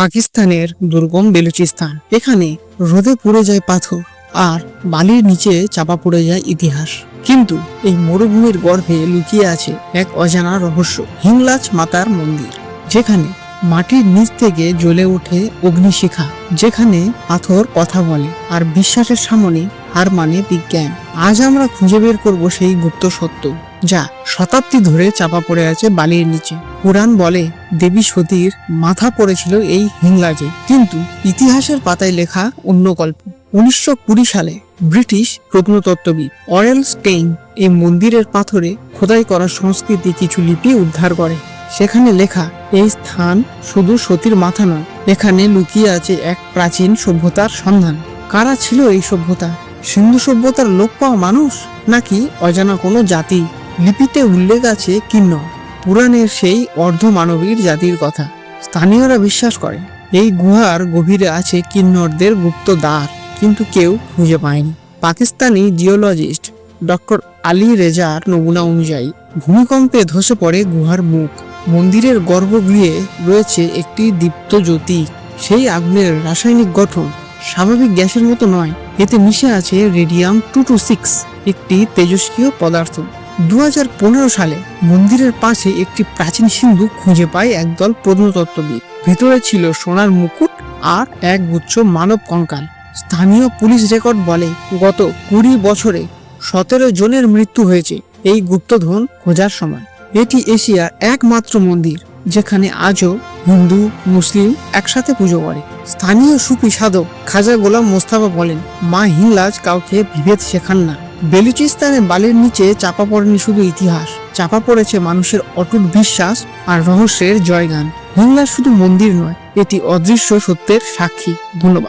পাকিস্তানের দুর্গম বেলুচিস্তান। এখানে রোদে পড়ে যায় পাথর আর বালির নিচে চাপা পড়ে যায় ইতিহাস। কিন্তু এই মরুভূমির গর্ভে লুকিয়ে আছে এক অজানা রহস্য হিংলাজ মাতার মন্দির, যেখানে মাটির নিচ থেকে জ্বলে ওঠে অগ্নিশিখা, যেখানে পাথর কথা বলে আর বিশ্বাসের সামনে হার মানে বিজ্ঞান। আজ আমরা খুঁজে বের করব সেই গুপ্ত সত্য, যা শতাব্দী ধরে চাপা পড়ে আছে বালির নিচে। পুরাণ বলে, দেবী সতীর মাথা পড়েছিল এই হিংলাজে। কিন্তু ইতিহাসের পাতায় লেখা অন্য গল্প। উনিশশো কুড়ি সালে ব্রিটিশ প্রত্নতত্ত্ববিদ অরেল স্টেইন এই মন্দিরের পাথরে খোদাই করা সংস্কৃতি কিছু লিপি উদ্ধার করে। সেখানে লেখা, এই স্থান শুধু সতীর মাথা নয়, এখানে লুকিয়ে আছে এক প্রাচীন সভ্যতার সন্ধান। কারা ছিল এই সভ্যতা? সিন্ধু সভ্যতার লোক পাওয়া মানুষ নাকি অজানা কোনো জাতি? লিপিতে উল্লেখ আছে কিন্নর পুরাণের সেই অর্ধমানবীর জাতির কথা। স্থানীয়রা বিশ্বাস করে, এই গুহার গভীরে আছে কিন্নরদের গুপ্ত দ্বার, কিন্তু কেউ খুঁজে পায়নি। পাকিস্তানি জিওলজিস্ট ডক্টর আলী রেজার নমুনা অনুযায়ী, ভূমিকম্পে ধসে পড়ে গুহার মুখ। মন্দিরের গর্ভগৃহে রয়েছে একটি দীপ্ত জ্যোতি। সেই আগুনের রাসায়নিক গঠন স্বাভাবিক গ্যাসের মতো নয় এতে মিশে আছে রেডিয়াম টু টু সিক্স, একটি তেজস্ক্রিয় পদার্থ। দুহাজার পনেরো সালে মন্দিরের পাশে একটি প্রাচীন সিন্ধু খুঁজে পায় একদল প্রত্নতত্ত্ববিদ। ভেতরে ছিল সোনার মুকুট আর এক গুচ্ছ মানব কঙ্কাল। স্থানীয় পুলিশ রেকর্ড বলে, গত কুড়ি বছরে সতেরো জনের মৃত্যু হয়েছে এই গুপ্তধন খোঁজার সময়। এটি এশিয়ার একমাত্র মন্দির। যেখানে আজও হিন্দু, মুসলিম একসাথে পুজো করে। স্থানীয় সুপি সাধক খাজা গোলাম মোস্তাফা বলেন, মা হিংলাজ কাউকে বিভেদ শেখান না। বেলুচিস্তানের বালির নিচে চাপা পড়েনি শুধু ইতিহাস। চাপা পড়েছে মানুষের অটুট বিশ্বাস আর রহস্যের জয়গান। হিংলাজ শুধু মন্দির নয়, এটি অদৃশ্য সত্যের সাক্ষী। ধন্যবাদ।